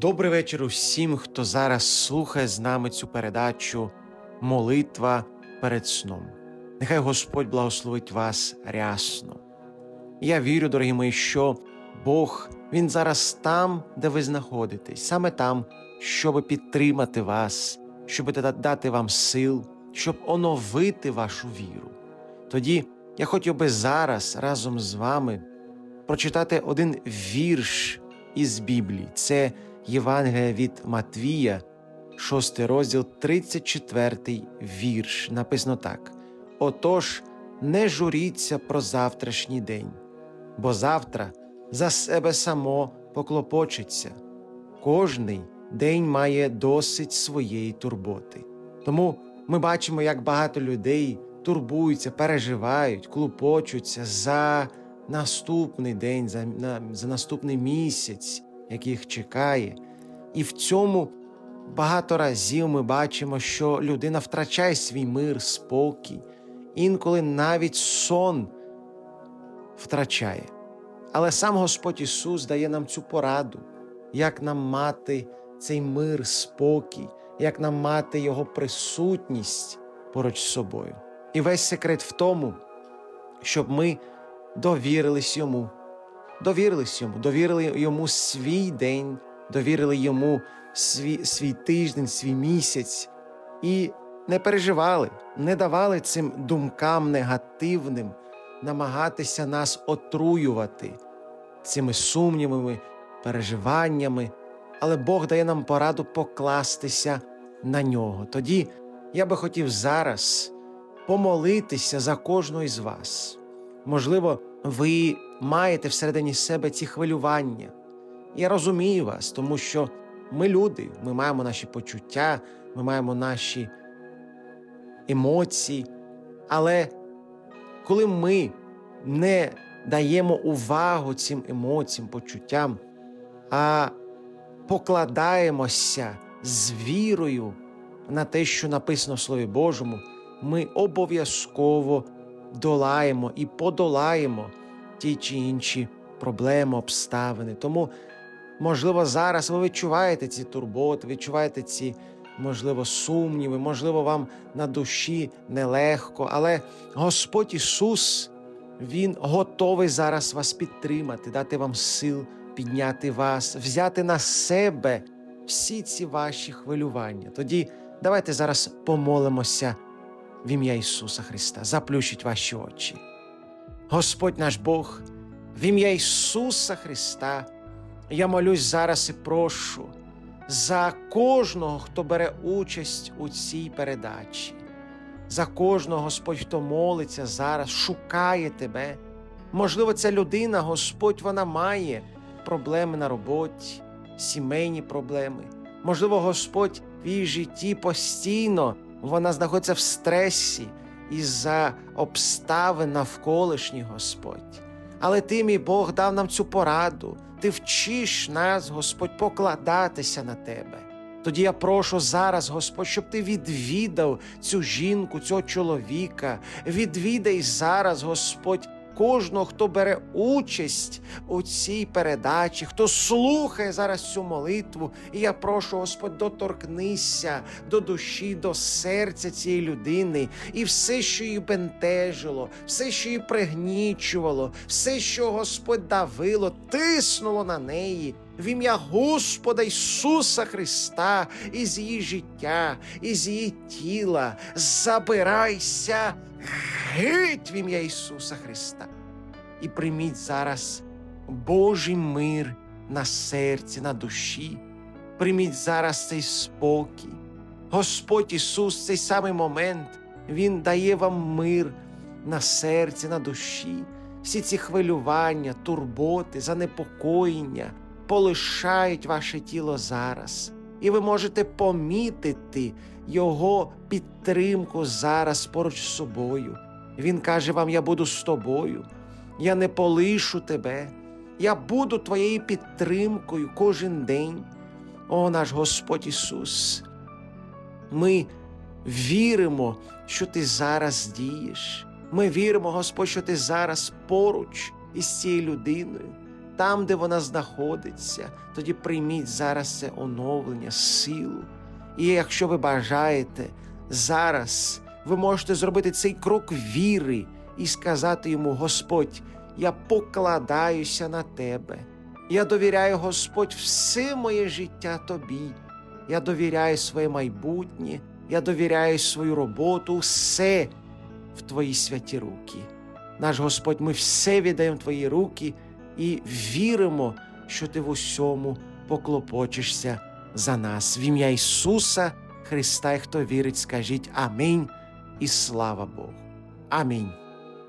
Добрий вечір усім, хто зараз слухає з нами цю передачу Молитва перед сном. Нехай Господь благословить вас рясно. Я вірю, дорогі мої, що Бог Він зараз там, де ви знаходитесь, саме там, щоб підтримати вас, щоб дати вам сил, щоб оновити вашу віру. Тоді я хотів би зараз разом з вами прочитати один вірш із Біблії. Це Євангелія від Матвія, 6 розділ, 34 вірш. Написано так: Отож, не журіться про завтрашній день, бо завтра за себе само поклопочеться. Кожний день має досить своєї турботи. Тому ми бачимо, як багато людей турбуються, переживають, клопочуться за наступний день, за, за наступний місяць, який їх чекає. І в цьому багато разів ми бачимо, що людина втрачає свій мир, спокій, інколи навіть сон втрачає. Але сам Господь Ісус дає нам цю пораду, як нам мати цей мир, спокій, як нам мати Його присутність поруч з собою. І весь секрет в тому, щоб ми довірились йому, довірились йому, довірили йому свій день, довірили йому свій, свій тиждень, свій місяць і не переживали, не давали цим думкам негативним намагатися нас отруювати цими сумнівами, переживаннями, але Бог дає нам пораду покластися на нього. Тоді я би хотів зараз помолитися за кожного із вас. Можливо, ви маєте всередині себе ці хвилювання. Я розумію вас, тому що ми люди, ми маємо наші почуття, ми маємо наші емоції. Але коли ми не даємо увагу цим емоціям, почуттям, а покладаємося з вірою на те, що написано в Слові Божому, ми обов'язково долаємо і подолаємо ті чи інші проблеми, обставини. Тому, можливо, зараз ви відчуваєте ці турботи, відчуваєте ці, можливо, сумніви, можливо, вам на душі нелегко, але Господь Ісус, Він готовий зараз вас підтримати, дати вам сил, підняти вас, взяти на себе всі ці ваші хвилювання. Тоді давайте зараз помолимося в ім'я Ісуса Христа. Заплющіть ваші очі. Господь наш Бог, в ім'я Ісуса Христа, я молюсь зараз і прошу за кожного, хто бере участь у цій передачі, за кожного, Господь, хто молиться зараз, шукає Тебе. Можливо, ця людина, Господь, вона має проблеми на роботі, сімейні проблеми. Можливо, Господь в її житті постійно вона знаходиться в стресі із-за обставин навколишніх, Господь. Але ти, мій Бог, дав нам цю пораду. Ти вчиш нас, Господь, покладатися на тебе. Тоді я прошу зараз, Господь, щоб ти відвідав цю жінку, цього чоловіка. Відвідай зараз, Господь, кожного, хто бере участь у цій передачі, хто слухає зараз цю молитву. І я прошу, Господь, доторкнися до душі, до серця цієї людини, і все, що її бентежило, все, що її пригнічувало, все, що Господь давило, тиснуло на неї. в ім'я Господа Ісуса Христа, із її життя, із її тіла. Забирайся геть в ім'я Ісуса Христа. І прийміть зараз Божий мир на серці, на душі. Прийміть зараз цей спокій. Господь Ісус, цей самий момент, Він дає вам мир на серці, на душі. Всі ці хвилювання, турботи, занепокоєння полишають ваше тіло зараз. І ви можете помітити Його підтримку зараз поруч з собою. Він каже вам: Я буду з тобою, я не полишу тебе, я буду твоєю підтримкою кожен день. О, наш Господь Ісус, ми віримо, що Ти зараз дієш. Ми віримо, Господь, що Ти зараз поруч із цією людиною, там, де вона знаходиться. Тоді прийміть зараз це оновлення, силу. І якщо ви бажаєте, зараз ви можете зробити цей крок віри і сказати йому: Господь, я покладаюся на тебе. Я довіряю, Господь, все моє життя Тобі. Я довіряю своє майбутнє, я довіряю свою роботу, все в Твої святі руки. Наш Господь, ми все віддаємо в Твої руки і віримо, що Ти в усьому поклопочешся за нас. В ім'я Ісуса Христа, і хто вірить, скажіть Амінь і слава Богу. Амінь.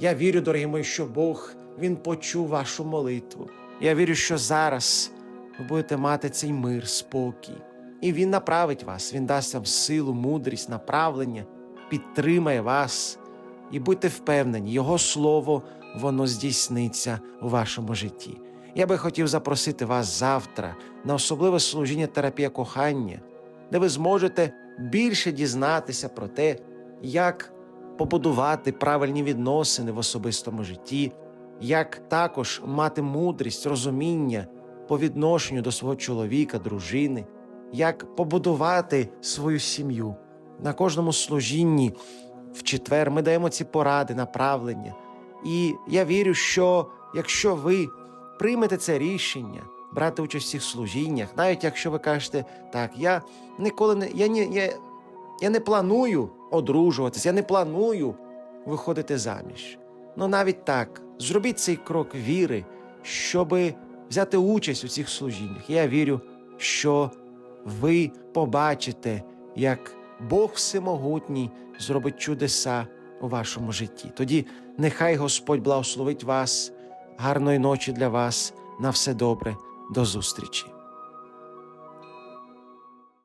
Я вірю, дорогі мої, що Бог Він почув вашу молитву. Я вірю, що зараз ви будете мати цей мир, спокій. І Він направить вас, Він дасть вам силу, мудрість, направлення, підтримає вас. І будьте впевнені, Його слово воно здійсниться у вашому житті. Я би хотів запросити вас завтра на особливе служіння терапія кохання, де ви зможете більше дізнатися про те, як побудувати правильні відносини в особистому житті, як також мати мудрість, розуміння по відношенню до свого чоловіка, дружини, як побудувати свою сім'ю. На кожному служінні в четвер ми даємо ці поради, направлення. І я вірю, що якщо ви приймете це рішення, брати участь в цих служіннях, навіть якщо ви кажете, так, я ніколи не я, не, я, я не планую одружуватись, я не планую виходити заміж. Ну навіть так, зробіть цей крок віри, щоб взяти участь у цих служіннях. Я вірю, що ви побачите, як Бог Всемогутній зробить чудеса у вашому житті. Тоді нехай Господь благословить вас, гарної ночі для вас, на все добре, до зустрічі.